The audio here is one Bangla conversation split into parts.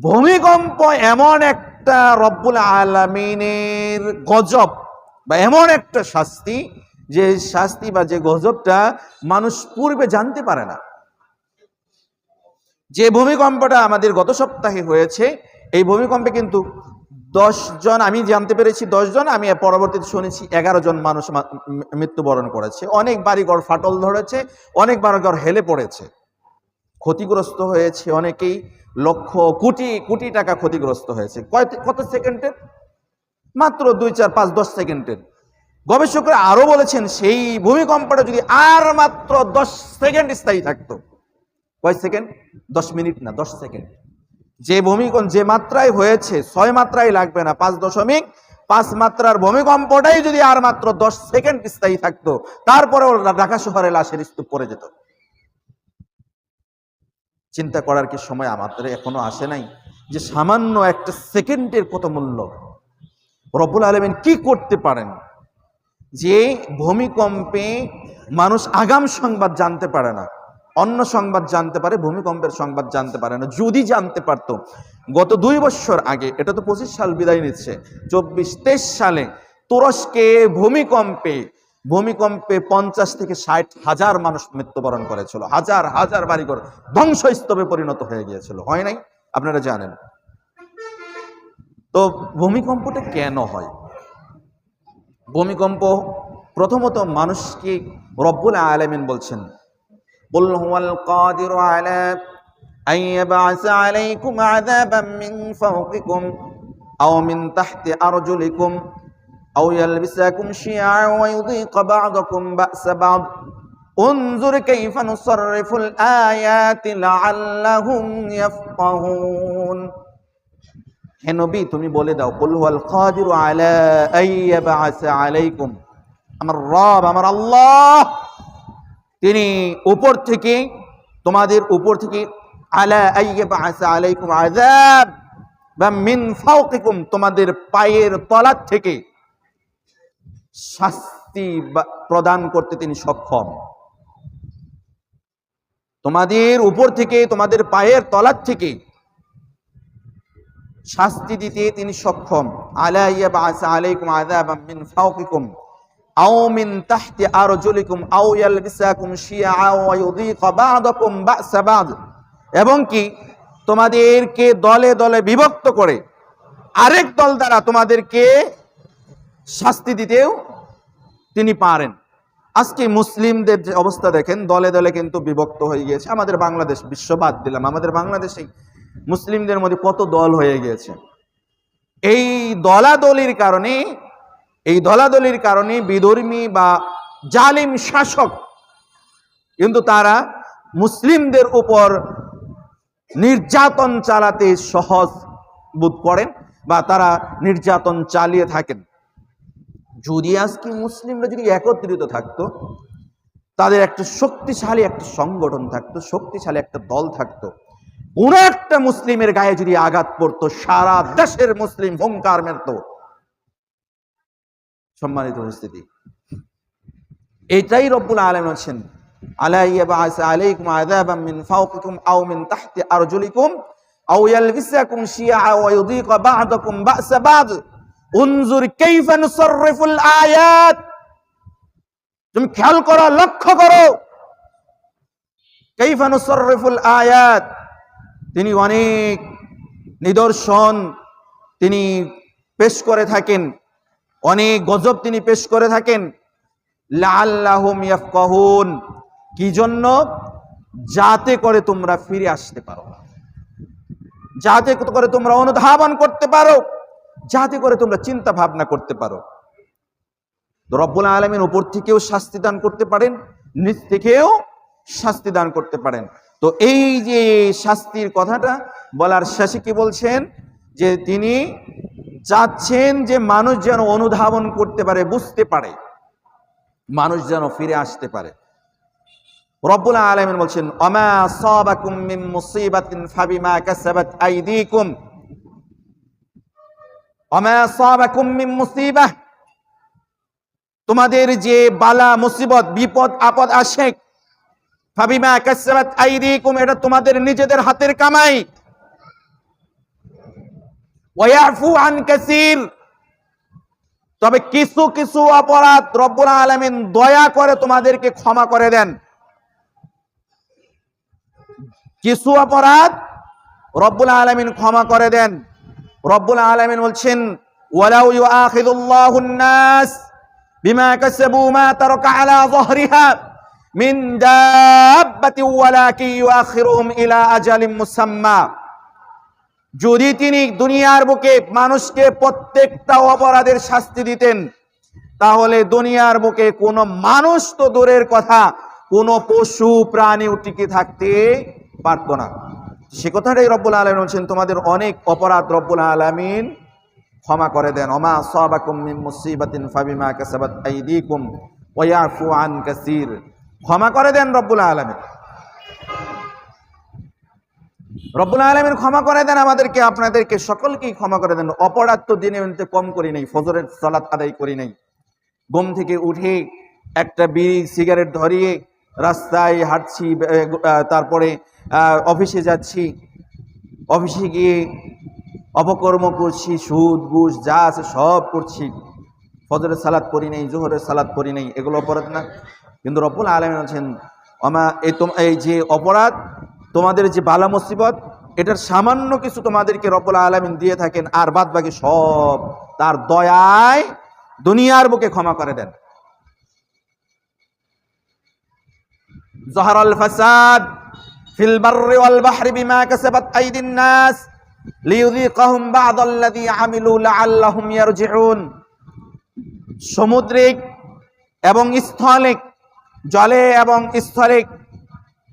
ভূমিকম্প এমন একটা রব্বুল আলমিনের গজব বা এমন একটা শাস্তি, যে শাস্তি বা যে গজবটা মানুষ পূর্বে জানতে পারে না। যে ভূমিকম্পটা আমাদের গত সপ্তাহে হয়েছে, এই ভূমিকম্পে কিন্তু দশ জন, আমি জানতে পেরেছি দশ জন, আমি পরবর্তীতে শুনেছি এগারো জন মানুষ মৃত্যুবরণ করেছে। অনেক বাড়িঘর ফাটল ধরেছে, অনেক বাড়িঘর হেলে পড়েছে। ক্ষতিগ্রস্ত হয়েছে অনেকেই, লক্ষ কোটি কোটি টাকা ক্ষতিগ্রস্ত হয়েছে। কত সেকেন্ডের? মাত্র দুই, চার, পাঁচ, দশ সেকেন্ডের। গবেষকরা আরও বলেছেন, সেই ভূমিকম্পটা যদি আর মাত্র দশ সেকেন্ড স্থায়ী থাকতো, কয় সেকেন্ড? দশ মিনিট না, দশ সেকেন্ড। যে ভূমিকম্প, যে মাত্রায় হয়েছে, ছয় মাত্রায় লাগবে না, পাঁচ দশমিক পাঁচ মাত্রার ভূমিকম্পটাই যদি আর মাত্র দশ সেকেন্ড স্থায়ী থাকতো, তারপরেও ঢাকা শহরে লাশের স্তূপ পড়ে যেত। চিন্তা করার কি সময় আমাদের এখনও আসে নাই? যে সামান্য একটা সেকেন্ডের কত মূল্য? রবুল আলমিন কি করতে পারেন? যে ভূমিকম্পে মানুষ আগাম সংবাদ জানতে পারে না, অন্য সংবাদ জানতে পারে, ভূমিকম্পের সংবাদ জানতে পারে না, যদি জানতে পারতো। গত দুই বছর আগে, এটা তো পঁচিশ সাল বিদায় নিচ্ছে, চব্বিশ তেইশ সালে তুরস্কে ভূমিকম্পে ভূমিকম্পে পঞ্চাশ থেকে ষাট হাজার মানুষ মৃত্যুবরণ করেছিল। হাজার হাজার বাড়িঘর ধ্বংসস্তবে পরিণত হয়ে গিয়েছিল। হয় নাই? আপনারা জানেন। তো ভূমিকম্পটা কেন হয়? ভূমিকম্প প্রথমত মানুষকে রব্বুল আলমিন বলছেন আলাইকুম আও মিন তাহতি আরজুলিকুম أو من تحت أرجلكم أو يلبسكم شيعا ويذيق بعضكم بأس بعض انظر كيف نصرف الآيات لعلهم يفقهون হে নবী তুমি বলে দাও কুল হুয়াল কাদিরু আলা আইয়াবাসা আলাইকুম আমার রব আমার আল্লাহ তিনি উপর থেকে তোমাদের উপর থেকে আলা আইয়াবাসা আলাইকুম আযাব বা মিন ফাওকিকুম তোমাদের পায়ের তলার থেকে শাস্তি প্রদান করতে তিনি সক্ষম। তোমাদের উপর থেকে, তোমাদের পায়ের তলার থেকে শাস্তি দিতে তিনি সক্ষম। আলাইকুম এবং কি, তোমাদেরকে দলে দলে বিভক্ত করে আরেক দল দ্বারা তোমাদেরকে শাস্তি দিতেও তিনি পারেন। আজকে মুসলিমদের যে অবস্থা দেখেন, দলে দলে কিন্তু বিভক্ত হয়ে গিয়েছে। আমাদের বাংলাদেশ বিশ্ববাদ দিলাম। আমাদের বাংলাদেশে মুসলিমদের মধ্যে কত দল হয়ে গিয়েছে। এই দলাদলির কারণে, এই দলাদলির কারণে বিধর্মী বা জালিম শাসক কিন্তু তারা মুসলিমদের উপর নির্যাতন চালাতে সহজ বোধ করেন বা তারা নির্যাতন চালিয়ে থাকেন। যদি আজকে মুসলিমরা যদি একত্রিত থাকতো, তাদের একটা শক্তিশালী একটা সংগঠন থাকতো, শক্তিশালী একটা দল থাকতো, কোন একটা মুসলিমের গায়ে যদি আঘাত পড়তো, সারা দেশের মুসলিম হুঙ্কার মেরত। সম্মানিত উপস্থিতি, এটাই রব্বুল আলম আছেন আলাইকুম আও মিন আয়াত। তুমি খেয়াল করো, লক্ষ্য করো। কাইফা নুসাররিফুল আয়াত, তিনি অনেক নিদর্শন তিনি পেশ করে থাকেন। অনেক গজব তিনি পেশ করে থাকেন। কি জন্য? যাতে করে তোমরা ফিরে আসতে পারো। যাতে করে তোমরা অনুধাবন করতে পারো। যাতে করে তোমরা চিন্তা ভাবনা করতে পারো। রব্বুল আলমিন উপর থেকেও শাস্তি দান করতে পারেন, নিচ থেকেও শাস্তি দান করতে পারেন। তো এই যে শাস্তির কথাটা বলার শেষে কি বলছেন? যে তিনি চাচ্ছেন যে মানুষ যেন অনুধাবন করতে পারে, বুঝতে পারে। মানুষ যেন ফিরে আসতে পারে। রব্বুল আলামিন বলছেন, অমা সাবাকুম মুসিবাতিন ফাবিমা কাসাবাত আইদিকুম। তোমাদের যে বালা, মুসিবত, বিপদ, আপদ আসে এটা তোমাদের নিজেদের হাতের কামাই। আন তবে কিছু কিছু অপরাধ রব্বুল আলামিন দয়া করে তোমাদেরকে ক্ষমা করে দেন। কিছু অপরাধ রব্বুল আলামিন ক্ষমা করে দেন। রব্বুল আলামিন বলছেন বিমা ইলা মুসাম্মা। যদি তিনি দুনিয়ার বুকে মানুষকে প্রত্যেকটা অপরাধের শাস্তি দিতেন, তাহলে দুনিয়ার বুকে কোনো মানুষ তো দূরের কথা, কোনো পশু প্রাণীও টিকে থাকতে পারত না। সে কথাটাই রব্বুল আলমিন বলছেন, তোমাদের অনেক অপরাধ রব্বুল আলমিন ক্ষমা করে দেন। অমা সাবাকুম ক্ষমা করে দেন রব্বুল আলমিন। রব্বুল আলমিন ক্ষমা করে দেন আমাদেরকে, আপনাদেরকে সকলকেই ক্ষমা করে দেন। অপরাধ তো দিনে কম করি নাই, ফজরের সালাত আদায় করি নাই। ঘুম থেকে উঠে একটা বিড়ি, সিগারেট ধরিয়ে রাস্তায় হাঁটছি তারপরে অফিসে যাচ্ছি। অফিসে গিয়ে অপকর্ম করছি, সুদ, ঘুষ, যা আছে সব করছি। ফজরের সালাদ পড়ি নেই, জোহরের সালাদ পড়ি নেই, এগুলো অপরাধ না। কিন্তু রব্বুল আলম আছেন আমা এই এই যে অপরাধ, তোমাদের যে বালা মুসিবত, এটার সামান্য কিছু তোমাদেরকে রব্বুল আলমিন দিয়ে থাকেন, আর বাদ বাকি সব তার দয়ায় দুনিয়ার বুকে ক্ষমা করে দেন। জহারল ফাসাদ ফিল বাররি ওয়াল বাহরি বিমা কাসাবাত আইদিন নাস লিইউযিকাহুম বা'দাল্লাযী আমিলু লাআল্লাহুম ইয়ারজিউন। সমুদ্রিক এবং স্থলিক, জলে এবং স্থলিক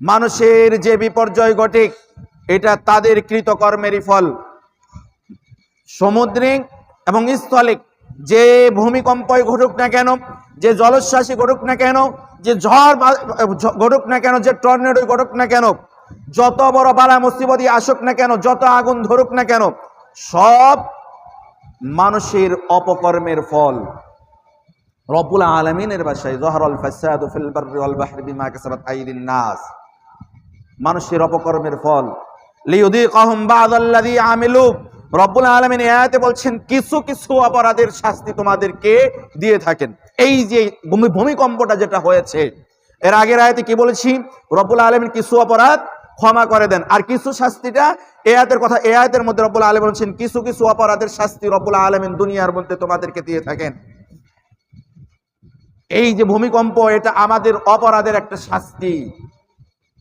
মানুষের যে বিপর্যয় ঘটে এটা তাদের কৃতকর্মেরই ফল। সমুদ্রিক এবং স্থলিক যে ভূমিকম্পই ঘটুক না কেন, যে জলোচ্ছ্বাসী ঘটুক না কেন, যে ঝড় ঘটুক না কেন, যে টর্নেডো ঘটুক না কেন যত বড় বালা মুসিবতই আসুক না কেন, যত আগুন ধরুক না কেন, সব মানুষের অপকর্মের ফল। রব্বুল আলমিনের বাসায় নাস। মানুষের অপকর্মের ফল। আলামিন বলছেন, কিছু কিছু অপরাধের শাস্তি তোমাদেরকে দিয়ে থাকেন। এই যে ভূমিকম্পটা যেটা হয়েছে, এর আগের আয়াতে কি বলেছি? রব্বুল আলামিন কিছু অপরাধ ক্ষমা করে দেন। আর কিছু শাস্তিটা এ আয়তের কথা এ আয়তের মধ্যে রব্বুল আলম বলছেন, কিছু কিছু অপরাধের শাস্তি রব্বুল আলমিন দুনিয়ার মধ্যে তোমাদেরকে দিয়ে থাকেন। এই যে ভূমিকম্প, এটা আমাদের অপরাধের একটা শাস্তি।